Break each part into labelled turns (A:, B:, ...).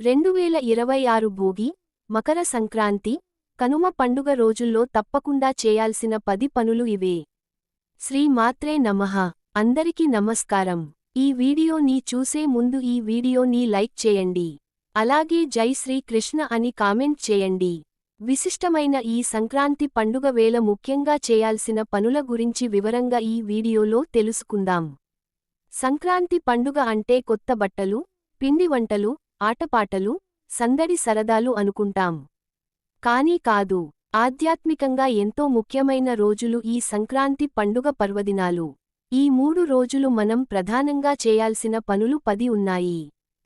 A: రెండువేల ఇరవై ఆరు భోగి మకర సంక్రాంతి కనుమ పండుగ రోజుల్లో తప్పకుండా చేయాల్సిన పది పనులు ఇవే. శ్రీ మాత్రే నమః. అందరికీ నమస్కారం. ఈ వీడియోని చూసే ముందు ఈ వీడియోని లైక్ చేయండి. అలాగే జై శ్రీ కృష్ణ అని కామెంట్ చేయండి. విశిష్టమైన ఈ సంక్రాంతి పండుగ వేళ ముఖ్యంగా చేయాల్సిన పనుల గురించి వివరంగా ఈ వీడియోలో తెలుసుకుందాం. సంక్రాంతి పండుగ అంటే కొత్త బట్టలు పిండి వంటలు ఆటపాటలు సందడి సరదాలు అనుకుంటాం. కానీ కాదు ఆధ్యాత్మికంగా ఎంతో ముఖ్యమైన రోజులు ఈ సంక్రాంతి పండుగ పర్వదినాలు. ఈ మూడు రోజులు మనం ప్రధానంగా చేయాల్సిన పనులు పది ఉన్నాయి.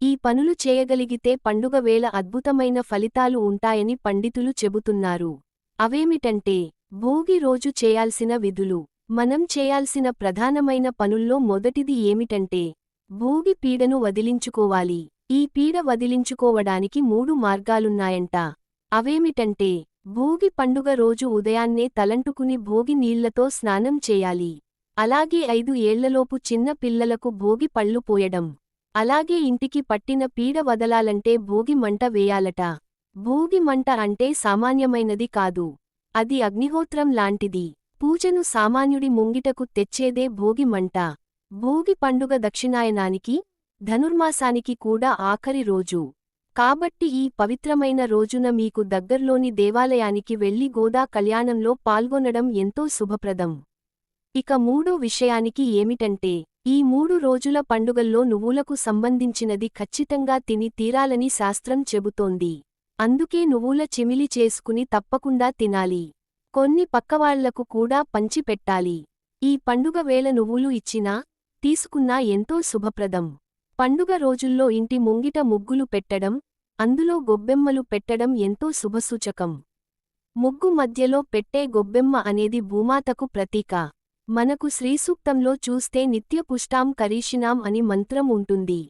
A: ఈ పనులు చేయగలిగితే పండుగ వేళ అద్భుతమైన ఫలితాలు ఉంటాయని పండితులు చెబుతున్నారు. అవేమిటంటే భోగి రోజు చేయాల్సిన విధులు. మనం చేయాల్సిన ప్రధానమైన పనుల్లో మొదటిది ఏమిటంటే భోగి పీడను వదిలించుకోవాలి. ఈ పీడ వదిలించుకోవడానికి మూడు మార్గాలున్నాయంట. అవేమిటంటే భోగి పండుగ రోజు ఉదయాన్నే తలంటుకుని భోగి నీళ్ళతో స్నానం చేయాలి. అలాగే ఐదు ఏళ్ళలోపు చిన్న పిల్లలకు భోగి పళ్ళు పోయడం. అలాగే ఇంటికి పట్టిన పీడ వదలాలంటే భోగి మంట వేయాలట. భోగి మంట అంటే సామాన్యమైనది కాదు. అది అగ్నిహోత్రం లాంటిది. పూజను సామాన్యుడి ముంగిటకు తెచ్చేదే భోగి మంట. భోగి పండుగ దక్షిణాయనానికి ధనుర్మాసానికి కూడా ఆఖరి రోజు. కాబట్టి ఈ పవిత్రమైన రోజున మీకు దగ్గర్లోని దేవాలయానికి వెళ్ళి గోదా కళ్యాణంలో పాల్గొనడం ఎంతో శుభప్రదం. ఇక మూడో విషయానికి ఏమిటంటే ఈ మూడు రోజుల పండుగల్లో నువ్వులకు సంబంధించినది ఖచ్చితంగా తిని తీరాలని శాస్త్రం చెబుతోంది. అందుకే నువ్వుల చిమిలి చేసుకుని తప్పకుండా తినాలి. కొన్ని పక్కవాళ్ళకు కూడా పంచిపెట్టాలి. ఈ పండుగ వేళ నువ్వులు ఇచ్చినా తీసుకున్నా ఎంతో శుభప్రదం. పండుగ రోజుల్లో ఇంటి ముంగిట ముగ్గులు పెట్టడం అందులో గొబ్బెమ్మలు పెట్టడం ఎంతో శుభసూచకం. ముగ్గు మధ్యలో పెట్టే గొబ్బెమ్మ అనేది భూమాతకు ప్రతీక. మనకు శ్రీసూక్తంలో చూస్తే నిత్యపుష్టాం కరీషినాం అని మంత్రం ఉంటుంది.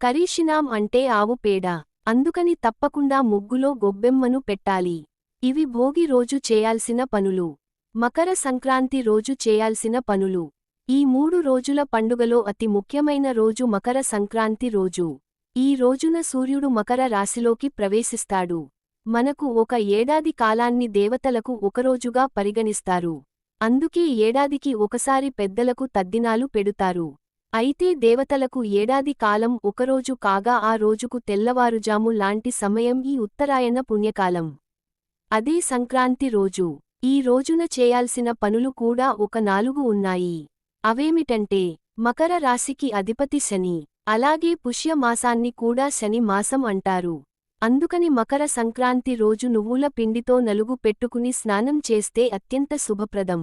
A: కరీషినాం అంటే ఆవు పేడ. అందుకని తప్పకుండా ముగ్గులో గొబ్బెమ్మను పెట్టాలి. ఇవి భోగి రోజు చేయాల్సిన పనులు. మకర సంక్రాంతి రోజు చేయాల్సిన పనులు. ఈ మూడు రోజుల పండుగలో అతి ముఖ్యమైన రోజు మకర సంక్రాంతి రోజు. ఈ రోజున సూర్యుడు మకర రాశిలోకి ప్రవేశిస్తాడు. మనకు ఒక ఏడాది కాలాన్ని దేవతలకు ఒకరోజుగా పరిగణిస్తారు. అందుకే ఏడాదికి ఒకసారి పెద్దలకు తద్దినాలు పెడుతారు. అయితే దేవతలకు ఏడాది కాలం ఒకరోజు కాగా ఆ రోజుకు తెల్లవారుజాము లాంటి సమయం ఈ ఉత్తరాయణ పుణ్యకాలం. అదే సంక్రాంతి రోజు. ఈ రోజున చేయాల్సిన పనులు కూడా ఒక నాలుగు ఉన్నాయి. అవేమిటంటే మకర రాశికి అధిపతి శని అలాగే పుష్యమాసాన్ని కూడా శని మాసం అంటారు. అందుకని మకర సంక్రాంతి రోజు నువ్వుల పిండితో నలుగు పెట్టుకుని స్నానం చేస్తే అత్యంత శుభప్రదం.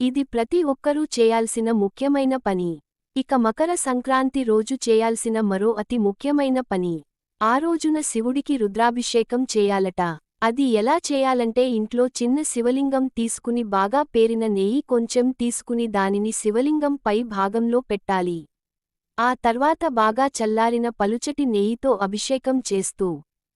A: ఇది ప్రతి ఒక్కరూ చేయాల్సిన ముఖ్యమైన పని. ఇక మకర సంక్రాంతి రోజు చేయాల్సిన మరో అతి ముఖ్యమైన పని. ఆ రోజున శివుడికి రుద్రాభిషేకం చేయాలట. అది ఎలా చేయాలంటే ఇంట్లో చిన్న శివలింగం తీసుకుని బాగా పేరిన నెయ్యి కొంచెం తీసుకుని దానిని శివలింగం పై భాగంలో పెట్టాలి. ఆ తర్వాత బాగా చల్లారిన పలుచటి నెయ్యితో అభిషేకం చేస్తూ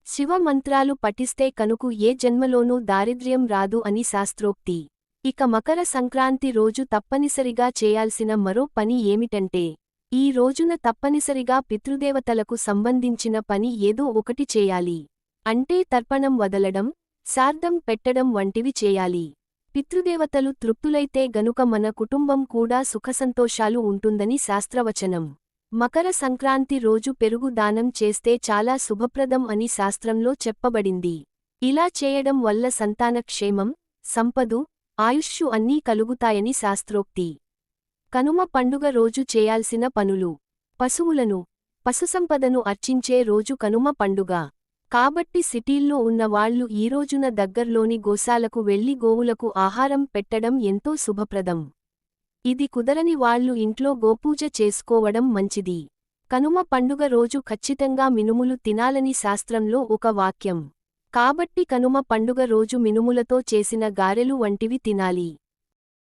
A: శివ మంత్రాలు పఠిస్తే కనుకు ఏ జన్మలోనూ దారిద్ర్యం రాదు అని శాస్త్రోక్తి. ఇక మకర సంక్రాంతి రోజు తప్పనిసరిగా చేయాల్సిన మరో పని ఏమిటంటే ఈ రోజున తప్పనిసరిగా పితృదేవతలకు సంబంధించిన పని ఏదో ఒకటి చేయాలి. అంటే తర్పణం వదలడం శార్దం పెట్టడం వంటివి చేయాలి. పితృదేవతలు తృప్తులైతే గనుక మన కుటుంబం కూడా సుఖసంతోషాలు ఉంటుందని శాస్త్రవచనం. మకర సంక్రాంతి రోజు పెరుగు దానం చేస్తే చాలా శుభప్రదం అని శాస్త్రంలో చెప్పబడింది. ఇలా చేయడం వల్ల సంతాన క్షేమం సంపదు ఆయుష్షు అన్నీ కలుగుతాయని శాస్త్రోక్తి. కనుమ పండుగ రోజు చేయాల్సిన పనులు. పశువులను పశుసంపదను అర్చించే రోజు కనుమ పండుగ. కాబట్టి సిటీల్లో ఉన్న వాళ్ళు ఈ రోజున దగ్గర్లోని గోశాలకు వెళ్ళి గోవులకు ఆహారం పెట్టడం ఎంతో శుభప్రదం. ఇది కుదరని వాళ్ళు ఇంట్లో గోపూజ చేసుకోవడం మంచిది. కనుమ పండుగ రోజు ఖచ్చితంగా మినుములు తినాలని శాస్త్రంలో ఒక వాక్యం. కాబట్టి కనుమ పండుగ రోజు మినుములతో చేసిన గారెలు వంటివి తినాలి.